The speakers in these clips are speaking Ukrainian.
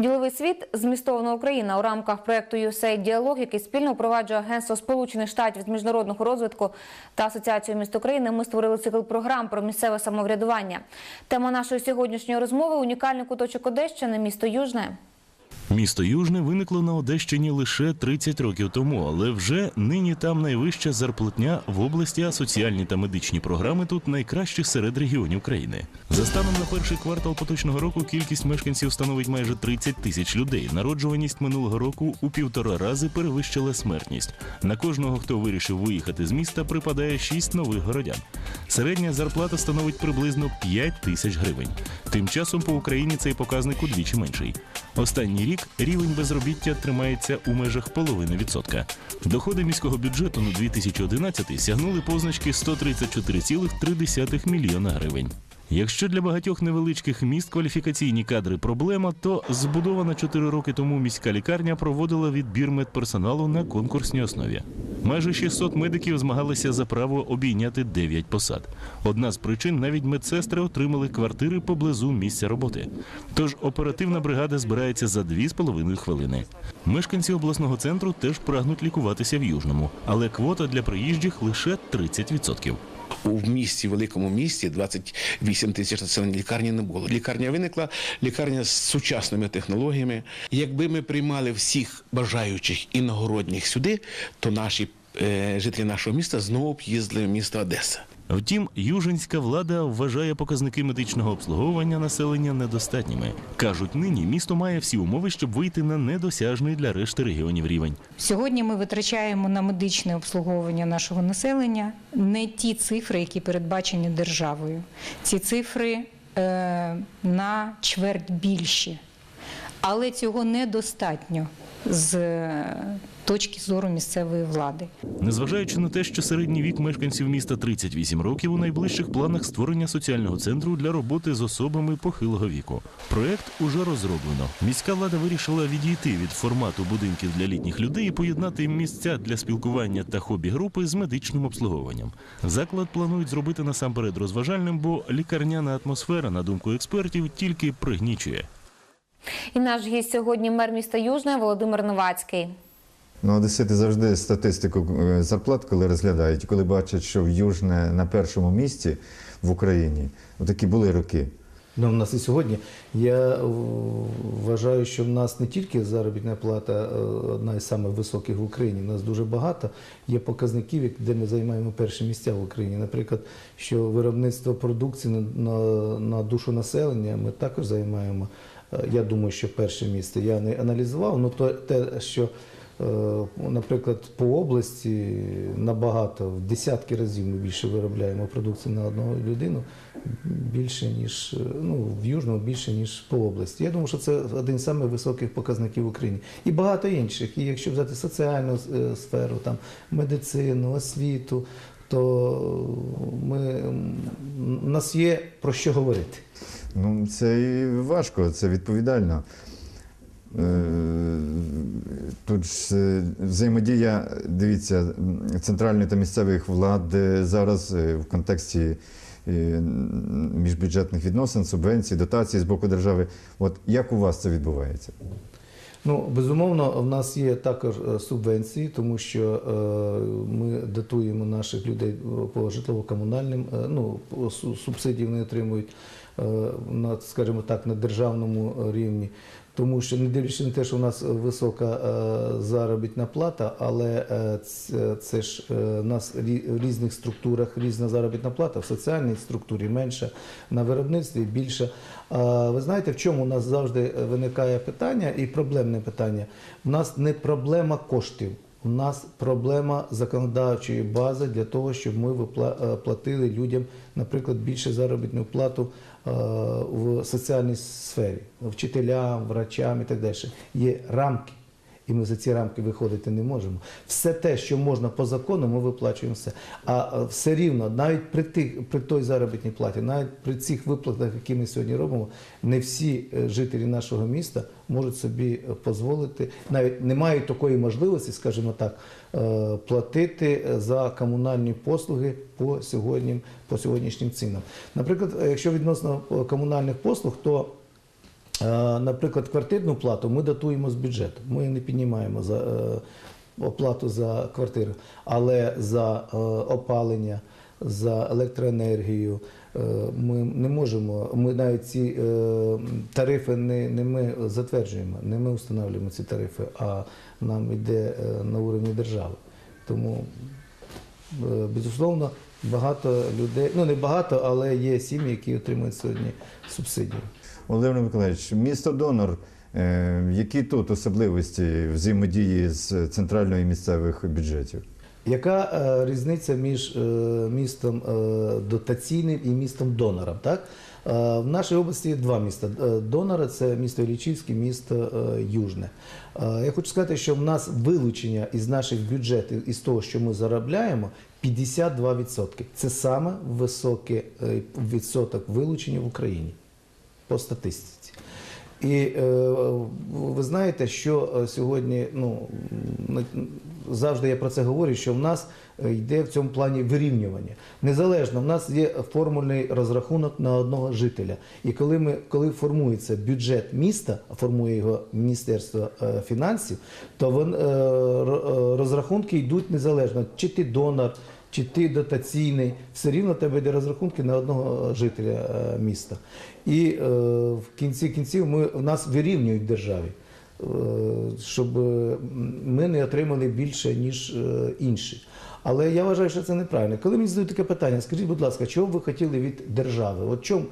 Діловий світ змістована Україна у рамках проекту USAID Діалог, який спільно впроваджує Агентство Сполучених Штатів з міжнародного розвитку та Асоціацію міст України. Ми створили цикл програм про місцеве самоврядування. Тема нашої сьогоднішньої розмови унікальний куточок Одещини, місто Южне. Місто Южне виникло на Одещині лише 30 років тому, але вже нині там найвища зарплатня в області, а соціальні та медичні програми тут найкращі серед регіонів країни. За станом на перший квартал поточного року кількість мешканців становить майже 30 тисяч людей. Народжуваність минулого року у півтора рази перевищила смертність. На кожного, хто вирішив виїхати з міста, припадає 6 нових городян. Середня зарплата становить приблизно 5 тисяч гривень. Тим часом по Україні цей показник удвічі менший. Останній рік рівень безробіття тримається у межах половини відсотка. Доходи міського бюджету на 2011 сягнули позначки 134,3 мільйона гривень. Якщо для багатьох невеличких міст кваліфікаційні кадри проблема, то збудована 4 роки тому міська лікарня проводила відбір медперсоналу на конкурсній основі. Майже 600 медиків змагалися за право обійняти 9 посад. Одна з причин навіть медсестри отримали квартири поблизу місця роботи. Тож оперативна бригада збирається за 2,5 хвилини. Мешканці обласного центру теж прагнуть лікуватися в Южному, але квота для приїжджих лише 30%. У місті, великому місті, 28 тисяч населення лікарні не було. Лікарня виникла, лікарня з сучасними технологіями. Якби ми приймали всіх бажаючих іногородніх сюди, то наші е, жителі нашого міста знову б в місто Одеса. Втім, южинська влада вважає показники медичного обслуговування населення недостатніми. кажуть, нині місто має всі умови, щоб вийти на недосяжний для решти регіонів рівень. Сьогодні ми витрачаємо на медичне обслуговування нашого населення не ті цифри, які передбачені державою. Ці цифри е, на чверть більші. Але цього недостатньо з точки зору місцевої влади. Незважаючи на те, що середній вік мешканців міста 38 років, у найближчих планах створення соціального центру для роботи з особами похилого віку. Проект уже розроблено. Міська влада вирішила відійти від формату будинків для літніх людей і поєднати місця для спілкування та хобі-групи з медичним обслуговуванням. Заклад планують зробити насамперед розважальним, бо лікарняна атмосфера, на думку експертів, тільки пригнічує. І наш гість сьогодні мер міста Южне Володимир Новацький. Ну, одесити завжди статистику е, зарплат, коли розглядають, коли бачать, що в Южне на першому місці в Україні, такі були роки. Ну, в нас і сьогодні. Я вважаю, що в нас не тільки заробітна плата е, одна із самих високих в Україні. У нас дуже багато є показників, де ми займаємо перші місця в Україні. Наприклад, що виробництво продукції на, на, душу населення ми також займаємо. е, Я думаю, що перше місце. Я не аналізував, але те, що Наприклад, по області набагато в десятки разів ми більше виробляємо продукції на одну людину, більше ніж е, ну в Южному, більше ніж по області. Я думаю, що це один з самих високих показників в Україні. І багато інших. І якщо взяти соціальну е, сферу, там медицину, освіту, то ми у нас є про що говорити. Ну, це і важко, це відповідально. Е, Тут ж е, взаємодія, дивіться, центральної та місцевих влад е, зараз в контексті міжбюджетних відносин, субвенцій, дотацій з боку держави. От як у вас це відбувається? Ну, безумовно, в нас є також субвенції, тому що ми датуємо наших людей по житлово-комунальним, ну, субсидії вони отримують на, скажімо так, на державному рівні. Тому що не дивлячись на те, що у нас висока е, заробітна плата, але е, це, ж е, у нас в різних структурах різна заробітна плата, в соціальній структурі менша, на виробництві більша. А ви знаєте, в чому у нас завжди виникає питання і проблемне питання? У нас не проблема коштів. У нас проблема законодавчої бази для того, щоб ми е, платили людям, наприклад, більше заробітну плату е, в соціальній сфері, вчителям, врачам і так далі. Є рамки. І ми за ці рамки виходити не можемо. Все те, що можна по закону, ми виплачуємо все. А е, все рівно, навіть при тих, при той заробітній платі, навіть при цих виплатах, які ми сьогодні робимо, не всі е, жителі нашого міста можуть собі е, дозволити, навіть не мають такої можливості, скажімо так, платити за комунальні послуги по сьогодні, по сьогоднішнім цінам. Наприклад, якщо відносно комунальних послуг, то Наприклад, квартирну плату ми датуємо з бюджету. Ми не піднімаємо за е, оплату за квартиру, але за е, опалення, за електроенергію е, ми не можемо. Ми навіть ці е, тарифи не, не ми затверджуємо, не ми встановлюємо ці тарифи, а нам йде е, на уровні держави. Тому Е, Безусловно, багато людей, ну не багато, але є сім'ї, які отримують сьогодні субсидії. Володимир Миколаївич, місто донор. е, Які тут особливості взаємодії з центральної місцевих бюджетів? Яка е, різниця між е, містом е, дотаційним і містом донором? Так? Е, в нашій області є два міста. Е, Донора це місто Іллічівське, місто е, Южне. Е, я хочу сказати, що в нас вилучення із наших бюджетів, із того, що ми заробляємо, 52%. Це саме високий е, відсоток вилучення в Україні по статистиці. І е, ви знаєте, що е, сьогодні, ну завжди я про це говорю, що в нас е, йде в цьому плані вирівнювання. Незалежно, в нас є формульний розрахунок на одного жителя. І коли ми коли формується бюджет міста, формує його Міністерство фінансів, то розрахунки йдуть незалежно, чи ти донор. Чи ти дотаційний, все рівно тебе йде розрахунки на одного жителя е, міста. І е, в кінці кінців ми, в нас вирівнюють державі, е, щоб ми не отримали більше, ніж інші. Але я вважаю, що це неправильно. Коли мені задають таке питання, скажіть, будь ласка, чого ви хотіли від держави? От чому,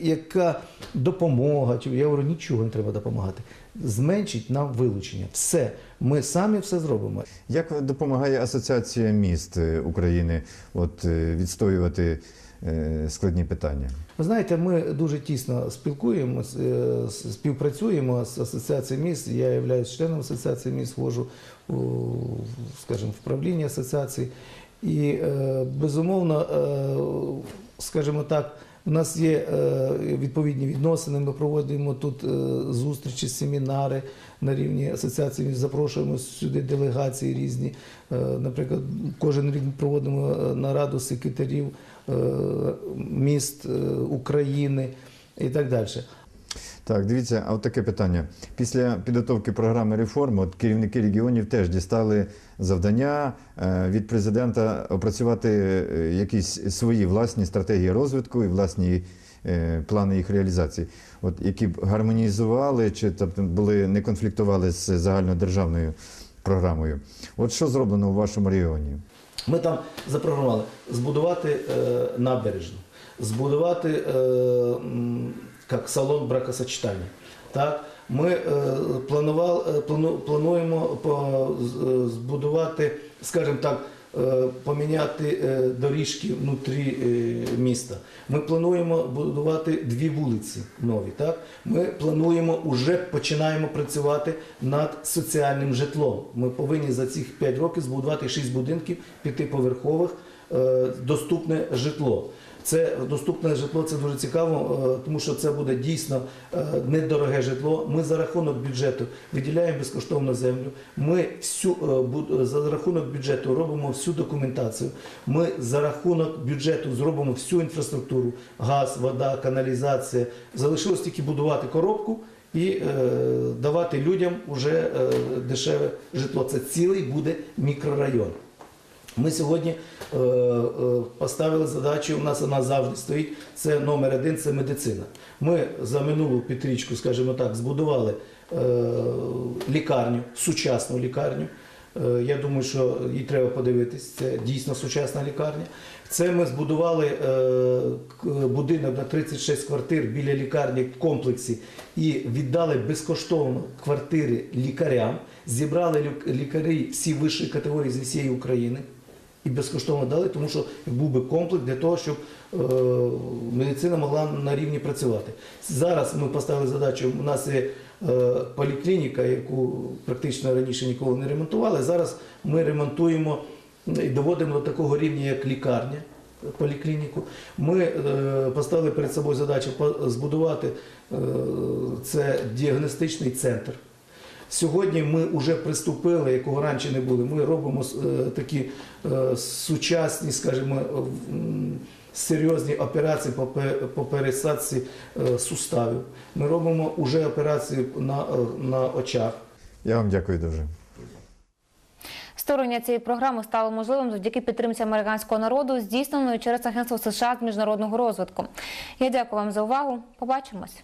яка допомога? Я говорю, нічого не треба допомагати. Зменшить нам вилучення. Все. Ми самі все зробимо. Як допомагає Асоціація міст е, України от, е, відстоювати е, складні питання? Ви знаєте, ми дуже тісно спілкуємося, співпрацюємо з асоціацією міст. Я являюсь членом асоціації міст, входжу у, скажімо, в правління асоціації. І безумовно, скажімо так, у нас є е, відповідні відносини. Ми проводимо тут е, зустрічі, семінари на рівні асоціації. Ми Запрошуємо сюди делегації різні. Е, Наприклад, кожен рік проводимо нараду секретарів міст України і так далі. Так, дивіться, а от таке питання. Після підготовки програми реформ от керівники регіонів теж дістали завдання е, від президента опрацювати е, якісь свої власні стратегії розвитку і власні е, плани їх реалізації, от які б гармонізували чи тобто були не конфліктували з загальнодержавною програмою. От що зроблено у вашому регіоні? Ми там запрограмували збудувати е, набережну, збудувати е, як салон бракосочетання. Так? Ми е, планували, е, плануємо збудувати, скажімо так, поміняти доріжки внутрі е, міста. Ми плануємо будувати дві вулиці нові. Так? Ми плануємо, вже починаємо працювати над соціальним житлом. Ми повинні за цих 5 років збудувати 6 будинків п'ятиповерхових, е, доступне житло. Це доступне житло, це дуже цікаво, е, тому що це буде дійсно е, недороге житло. Ми за рахунок бюджету виділяємо безкоштовно землю. Ми всю е, за рахунок бюджету робимо всю документацію. Ми за рахунок бюджету зробимо всю інфраструктуру: газ, вода, каналізація. Залишилось тільки будувати коробку і давати людям уже дешеве житло. Це цілий буде мікрорайон. Ми сьогодні е, е, поставили задачу, у нас вона завжди стоїть. Це номер один, це медицина. Ми за минулу п'ятирічку, скажімо так, збудували е, лікарню, сучасну лікарню. Я думаю, що їй треба подивитись. Це дійсно сучасна лікарня. Це ми збудували будинок на 36 квартир біля лікарні в комплексі і віддали безкоштовно квартири лікарям. Зібрали лікарі всі вищі категорії з всієї України і безкоштовно дали, тому що був би комплекс для того, щоб е, медицина могла на рівні працювати. Зараз ми поставили задачу. У нас є е, поліклініка, яку практично раніше ніколи не ремонтували. Зараз ми ремонтуємо і доводимо до такого рівня, як лікарня. Поліклініку. Ми е, поставили перед собою задачу збудувати е, це діагностичний центр. Сьогодні ми вже приступили, якого раніше не були. Ми робимо е, такі е, сучасні, скажімо, серйозні операції по, пересадці е, суставів. Ми робимо вже операції на, на очах. Я вам дякую дуже. Створення цієї програми стало можливим завдяки підтримці американського народу, здійсненою через Агентство США з міжнародного розвитку. Я дякую вам за увагу. Побачимось.